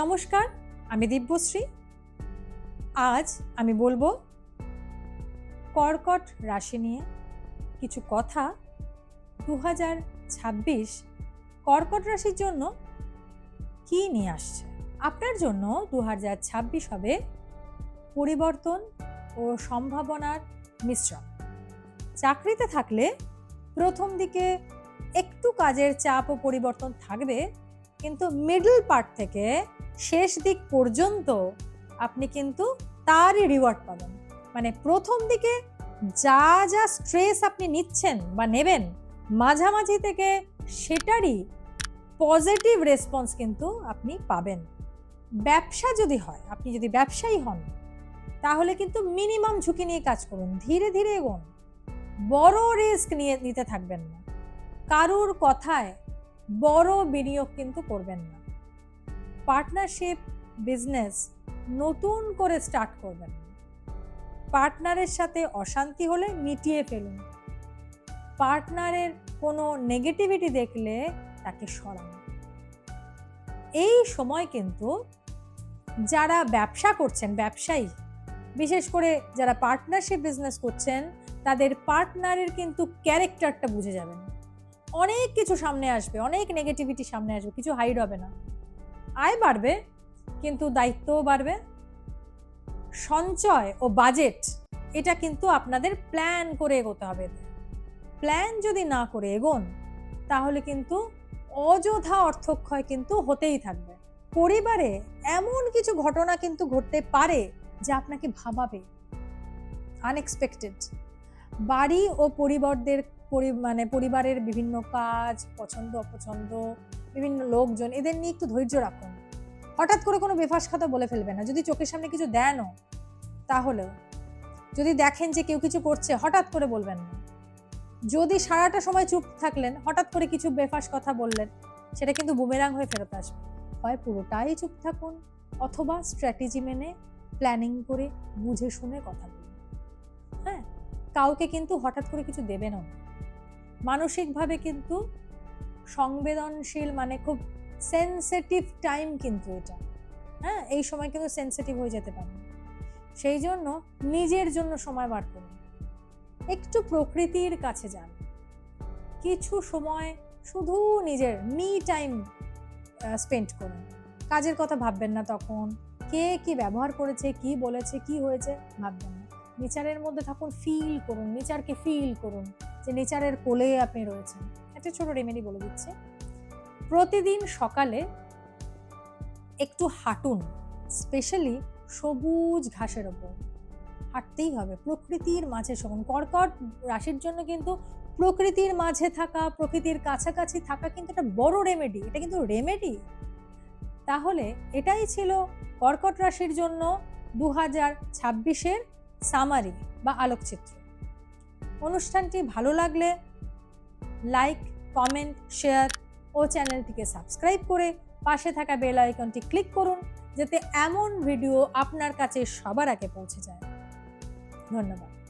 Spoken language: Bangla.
নমস্কার, আমি দিব্যশ্রী। আজ আমি বলব কর্কট রাশি নিয়ে কিছু কথা। দু ছাব্বিশ কর্কট রাশির জন্য কি নিয়ে আসছে? আপনার জন্য দু ছাব্বিশ হবে পরিবর্তন ও সম্ভাবনার মিশ্রণ। চাকরিতে থাকলে প্রথম দিকে একটু কাজের চাপ ও পরিবর্তন থাকবে, কিন্তু মিডল পার্ট থেকে শেষ দিক পর্যন্ত আপনি কিন্তু তারই রিওয়ার্ড পাবেন। মানে প্রথম দিকে যা যা স্ট্রেস আপনি নিচ্ছেন বা নেবেন, মাঝামাঝি থেকে সেটারই পজিটিভ রেসপন্স কিন্তু আপনি পাবেন। ব্যবসা যদি হয়, আপনি যদি ব্যবসায়ী হন, তাহলে কিন্তু মিনিমাম ঝুঁকি নিয়ে কাজ করুন, ধীরে ধীরে এগোন। বড় রিস্ক নিয়ে, নিতে থাকবেন না। কারুর কথায় বড় বিনিয়োগ কিন্তু করবেন না। পার্টনারশিপ বিজনেস নতুন করে স্টার্ট করবেন। পার্টনারের সাথে অশান্তি হলে মিটিয়ে ফেলুন। পার্টনারের কোনো নেগেটিভিটি দেখলে তাকে সরান। এই সময় কিন্তু যারা ব্যবসা করছেন, ব্যবসায়ী, বিশেষ করে যারা পার্টনারশিপ বিজনেস করছেন, তাদের পার্টনারের কিন্তু ক্যারেক্টারটা বুঝে যাবেন। অনেক কিছু সামনে আসবে, অনেক নেগেটিভিটি সামনে আসবে, কিছু হাইড হবে না। আয় বাড়বে, কিন্তু দায়িত্বও বাড়বে। সঞ্চয় ও বাজেট এটা কিন্তু আপনাদের প্ল্যান করে এগোতে হবে। প্ল্যান যদি না করে এগোন, তাহলে কিন্তু অযথা অর্থক্ষয় কিন্তু হতেই থাকবে। পরিবারে এমন কিছু ঘটনা কিন্তু ঘটতে পারে যা আপনাকে ভাবাবে। আনএক্সপেক্টেড বাড়ি ও পরিবারদের পরি- মানে পরিবারের বিভিন্ন কাজ, পছন্দ, অপছন্দ, বিভিন্ন লোকজন, এদের নিয়ে একটু ধৈর্য রাখুন। হঠাৎ করে কোনো বেফাস কথা বলে ফেলবে না। যদি চোখের সামনে কিছু দেনও, তাহলেও। যদি দেখেন যে কেউ কিছু করছে, হঠাৎ করে বলবেন না। যদি সারাটা সময় চুপ থাকলেন, হঠাৎ করে কিছু বেফাস কথা বললেন, সেটা কিন্তু বুমেরাং হয়ে ফেরত আসবে। হয় পুরোটাই চুপ থাকুন, অথবা স্ট্র্যাটেজি মেনে, প্ল্যানিং করে, বুঝে শুনে কথা বলুন। হ্যাঁ? কাউকে কিন্তু হঠাৎ করে কিছু দেবেনও না। মানসিকভাবে কিন্তু সংবেদনশীল মানে খুব সেন্সিটিভ টাইম কিন্তু এটা। হ্যাঁ? এই সময় কিন্তু সেন্সিটিভ হয়ে যেতে পারে। সেই জন্য নিজের জন্য সময় বার করুন। একটু প্রকৃতির কাছে যান। কিছু সময় শুধু নিজের মি টাইম স্পেন্ড করুন। কাজের কথা ভাববেন না তখন। কে কি ব্যবহার করেছে, কি বলেছে, কি হয়েছে ভাববেন না। নেচারের মধ্যে থাকুন ফিল করুন, নেচারকে ফিল করুন, যে নেচারের কোলে আপনি রয়েছেন। একটা ছোট রেমেডি বলে দিচ্ছে। প্রতিদিন সকালে একটু হাঁটুন স্পেশালি সবুজ ঘাসের ওপর। হাঁটতেই হবে, প্রকৃতির মাঝে শোন কর্কট রাশির জন্য কিন্তু প্রকৃতির মাঝে থাকা, প্রকৃতির কাছাকাছি থাকা কিন্তু একটা বড় রেমেডি এটা কিন্তু রেমেডি তাহলে এটাই ছিল কর্কট রাশির জন্য দু হাজার ছাব্বিশের সামারি বা আলোকচিত্র। অনুষ্ঠানটি ভালো লাগলে লাইক কমেন্ট শেয়ার ও চ্যানেলটিকে সাবস্ক্রাইব করে পাশে থাকা বেল আইকনটি ক্লিক করুন যাতে এমন ভিডিও আপনার কাছে সবার আগে পৌঁছে যায়। ধন্যবাদ।